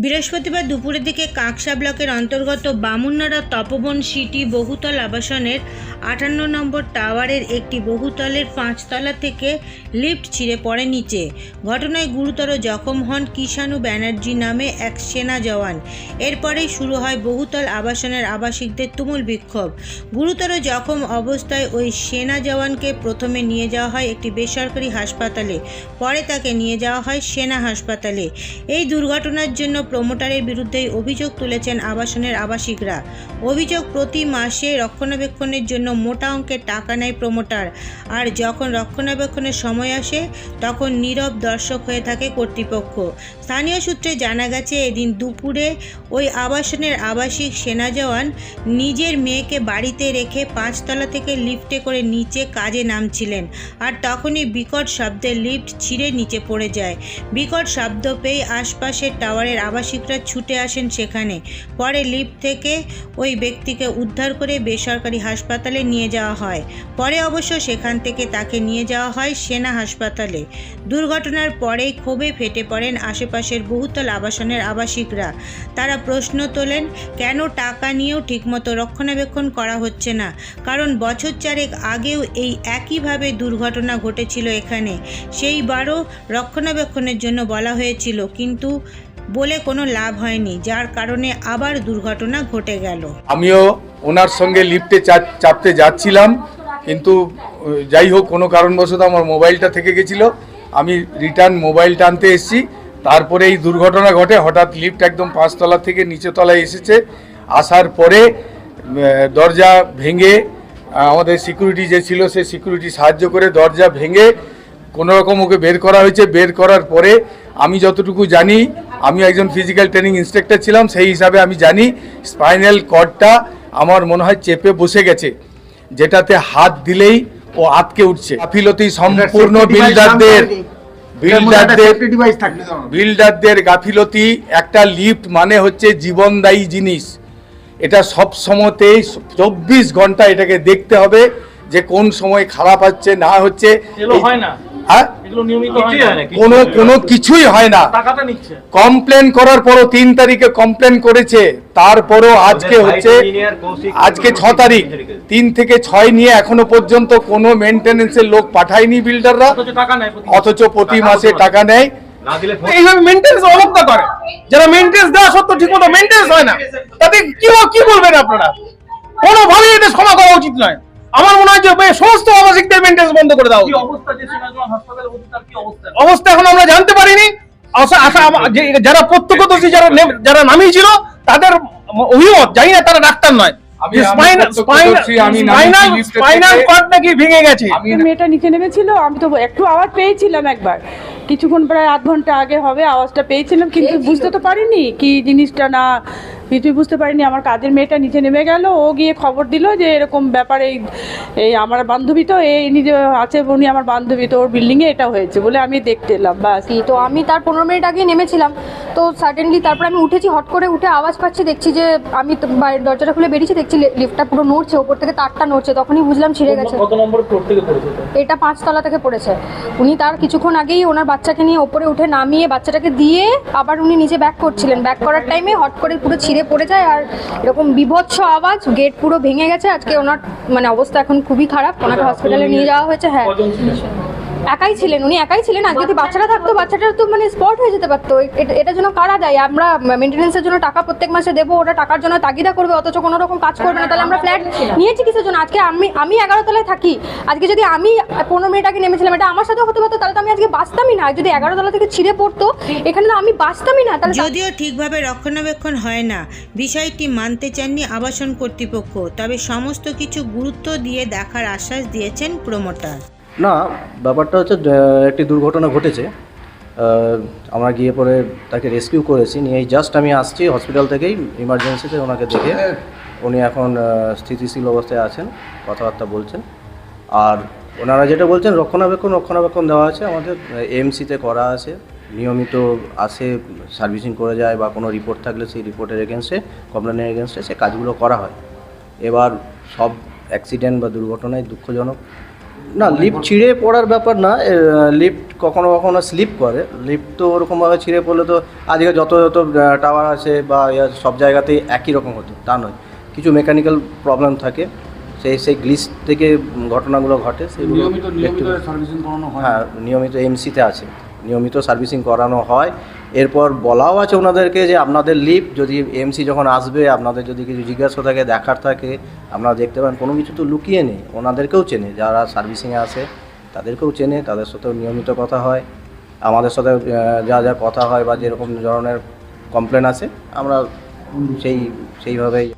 বৃহস্পতিবার দুপুরের দিকে কাকসা ব্লকের অন্তর্গত বামুন্নারা তপবন সিটি বহুতল আবাসনের আটান্ন নম্বর টাওয়ারের একটি বহুতলের পাঁচতলা থেকে লিফট ছিঁড়ে পড়ে নিচে। ঘটনায় গুরুতর জখম হন কিষাণু ব্যানার্জি নামে এক সেনা জওয়ান। এরপরেই শুরু হয় বহুতল আবাসনের আবাসিকদের তুমুল বিক্ষোভ। গুরুতর জখম অবস্থায় ওই সেনা জওয়ানকে প্রথমে নিয়ে যাওয়া হয় একটি বেসরকারি হাসপাতালে, পরে তাকে নিয়ে যাওয়া হয় সেনা হাসপাতালে। এই দুর্ঘটনার জন্য প্রমোটারের বিরুদ্ধেই অভিযোগ তুলেছেন আবাসনের আবাসিকরা। অভিযোগ প্রতি মাসে রক্ষণাবেক্ষণের জন্য মোটা অঙ্কের টাকা নেয় প্রমোটার। আর যখন রক্ষণাবেক্ষণের সময় আসে, তখন নীরব দর্শক হয়ে থাকে কর্তৃপক্ষ। স্থানীয় সূত্রে জানা গেছে, এদিন দুপুরে ওই আবাসনের আবাসিক সেনা জওয়ান নিজের মেয়েকে বাড়িতে রেখে পাঁচতলা থেকে লিফটে করে নিচে কাজে নামছিলেন। আর তখনই বিকট শব্দে লিফট ছিঁড়ে নিচে পড়ে যায়। বিকট শব্দ পেয়ে আশপাশের টাওয়ারের আবাসিকরা ছুটে আসেন সেখানে। পরে লিফট থেকে ওই ব্যক্তিকে উদ্ধার করে বেসরকারি হাসপাতালে নিয়ে যাওয়া হয়। পরে অবশ্য সেখান থেকে তাকে নিয়ে যাওয়া হয় সেনা হাসপাতালে। দুর্ঘটনার পরেই ক্ষোভে ফেটে পড়েন আশেপাশের বহুতল আবাসনের আবাসিকরা। তারা প্রশ্ন তোলেন, কেন টাকা নিয়েও ঠিকমতো রক্ষণাবেক্ষণ করা হচ্ছে না? কারণ বছর চারেক আগেও এই একইভাবে দুর্ঘটনা ঘটেছিল এখানে। সেইবারও রক্ষণাবেক্ষণের জন্য বলা হয়েছিল, কিন্তু বলে কোনো লাভ হয়নি, যার কারণে আবার দুর্ঘটনা ঘটে গেল। আমিও ওনার সঙ্গে লিফটে চাপতে যাচ্ছিলাম, কিন্তু যাই হোক, কোনো কারণবশত আমার মোবাইলটা থেকে গেছিল। আমি রিটার্ন মোবাইলটা আনতে এসেছি। তারপরে এই দুর্ঘটনা ঘটে, হঠাৎ লিফট একদম পাঁচতলা থেকে নিচে তলায় এসেছে। আসার পরে দরজা ভেঙে আমাদের সিকিউরিটি যে ছিল, সে সিকিউরিটি সাহায্য করে দরজা ভেঙে কোনোরকম ওকে বের করা হয়েছে। বের করার পরে, আমি যতটুকু জানি আমি একজন ফিজিক্যাল ট্রেনিং ইনস্ট্রাক্টর ছিলাম সেই হিসাবে আমি জানি স্পাইনাল কর্ডটা আমার মনে হয় চেপে বসে গেছে যেটাতে হাত দিলেই ও আটকে উঠছে। গাফিলতি সম্পূর্ণ বিল্ডারদের বিল্ডারদের বিল্ডারদের গাফিলতি একটা লিফট মানে হচ্ছে জীবনদায়ী জিনিস। এটা সব সময়তেই চব্বিশ ঘণ্টা এটাকে দেখতে হবে যে কোন সময় খারাপ হচ্ছে না হচ্ছে। হয়? কোনো কোনো কিছুই হয় না। কমপ্লেন করার পরও তিন তারিখে কমপ্লেন করেছে। তারপরও আজকে হচ্ছে আজকে ছ তারিখ। তিন থেকে ছয় নিয়ে এখনও পর্যন্ত কোনো মেনটেনেন্সের লোক পাঠায়নি বিল্ডাররা অথচ প্রতি অথচ প্রতি মাসে টাকা নেয়। এইভাবে মেনটেন্স অবজ্ঞা করে যারা মেনটেন্স দেওয়া সত্ত্বেও ঠিক মতো মেনটেন্স হয় না তাতে কি কি বলবেন আপনারা? কোনোভাবেই এটা ক্ষমা করা উচিত নয়। আমার মনে হয় যে সমস্ত আবাসিকদের মেনটেন্স বন্ধ করে দাও। অবস্থা যে সিনাজমা হাসপাতালে ভর্তি তার কি অবস্থা? অবস্থা এখন আমরা জানতে পারিনি। যারা প্রত্যক্ষদর্শী যারা যারা নামিয়েছিল তাদের অভিমত। জানি না তারা ডাক্তার নয়। মেয়েটা নিচে নেমেছিল আমি তো একটু আওয়াজ পেয়েছিলাম একবার। কিছুক্ষণ প্রায় আধ ঘণ্টা আগে হবে আওয়াজটা পেয়েছিলাম কিন্তু বুঝতে তো পারিনি কি জিনিসটা না কিছুই বুঝতে পারিনি। আমার কাজের মেয়েটা নিচে নেমে গেল ও গিয়ে খবর দিল যে এরকম ব্যাপার এই এই আমার বান্ধবী তো এই নিজে আছে উনি আমার বান্ধবী তো ওর বিল্ডিংয়ে এটা হয়েছে বলে আমি দেখতে এলাম বাস। কি তো আমি তার পনেরো মিনিট আগে নেমেছিলাম। তো সাডেনলি তারপর আমি উঠেছি হট করে উঠে আওয়াজ পাচ্ছি দেখছি যে আমি তো বাইরের দরজাটা খুলে বেরিয়েছি দেখছি লিফটটা পুরো নড়ছে ওপর থেকে তারটা নড়ছে তখনই বুঝলাম ছিঁড়ে গেছে। নম্বর ফ্লোর থেকে পড়েছে এটা? এটা পাঁচতলা থেকে পড়েছে। উনি তার কিছুক্ষণ আগেই ওনার বাচ্চাকে নিয়ে ওপরে উঠে নামিয়ে বাচ্চাটাকে দিয়ে আবার উনি নিজে ব্যাক করছিলেন। ব্যাক করার টাইমে হট করে পুরো ছিঁড়ে পড়ে যায় আর এরকম বিভৎস আওয়াজ গেট পুরো ভেঙে গেছে। আজকে ওনার মানে অবস্থা এখন খুবই খারাপ। ওনাকে হসপিটালে নিয়ে যাওয়া হয়েছে হ্যাঁ। একাই ছিলেন উনি একাই ছিলেন আর যদি বাচ্চারা থাকতো বাচ্চাটার তো মানে স্পট হয়ে যেতে পারতো। এটা- এটার জন্য কারা দেয়? আমরা মেনটেন্সের জন্য টাকা প্রত্যেক মাসে দেবো ওটা টাকার জন্য তাগিদা করবে অথচ কোনো রকম কাজ করবে না। তাহলে আমরা ফ্ল্যাট নিয়েছি কিসের জন্য? আজকে আমি আমি এগারো তলায় থাকি। আজকে যদি আমি পনেরো মিনিট আগে নেমেছিলাম এটা আমার সাথেও হতে পারতো তাহলে তো আমি আজকে বাঁচতামই না। যদি এগারো তলা থেকে ছিঁড়ে পড়তো এখানে তো আমি বাঁচতামই না। তাহলে যদিও ঠিকভাবে রক্ষণাবেক্ষণ হয় না বিষয়টি মানতে চাননি আবাসন কর্তৃপক্ষ তবে সমস্ত কিছু গুরুত্ব দিয়ে দেখার আশ্বাস দিয়েছেন প্রমোটার। না, ব্যাপারটা হচ্ছে একটি দুর্ঘটনা ঘটেছে। আমরা গিয়ে পরে তাকে রেস্কিউ করেছি। নিয়ে জাস্ট আমি আসছি হসপিটাল থেকেই ইমার্জেন্সিতে ওনাকে দেখে। উনি এখন স্থিতিশীল অবস্থায় আছেন, কথাবার্তা বলছেন। আর ওনারা যেটা বলছেন, রক্ষণাবেক্ষণ রক্ষণাবেক্ষণ দেওয়া আছে আমাদের। এমসিতে করা আছে, নিয়মিত আসে সার্ভিসিং করে যায় বা কোনো রিপোর্ট থাকলে সেই রিপোর্টের এগেনস্টে কমপ্লেনের এগেনস্টে সে কাজগুলো করা হয়। এবার সব অ্যাক্সিডেন্ট বা দুর্ঘটনায় দুঃখজনক। না লিফট ছিঁড়ে পড়ার ব্যাপার না লিফট কখনো কখনো স্লিপ করে। লিফট তো ওরকমভাবে ছিঁড়ে পড়লে তো আজকে যত যত টাওয়ার আছে বা সব জায়গাতেই একই রকম হতো তা নয়। কিছু মেকানিক্যাল প্রবলেম থাকে সেই সেই গ্লিস থেকে ঘটনাগুলো ঘটে সেগুলো সার্ভিসিং করানো হয়? হ্যাঁ নিয়মিত এমসিতে আছে। নিয়মিত সার্ভিসিং করানো হয় এরপর বলাও আছে ওনাদেরকে যে আপনাদের লিভ যদি এমসি যখন আসবে, আপনাদের যদি কিছু জিজ্ঞাসা থাকে, দেখার থাকে, আপনারা দেখতে পান কোনো কিছু তো লুকিয়ে নেই, ওনাদেরকেও চেনে, যারা সার্ভিসিংয়ে আসে তাদেরকেও চেনে, তাদের সাথেও নিয়মিত কথা হয়, আমাদের সাথে যা যা কথা হয় বা যেরকম ধরনের কমপ্লেন আছে, আমরা সেই, সেইভাবেই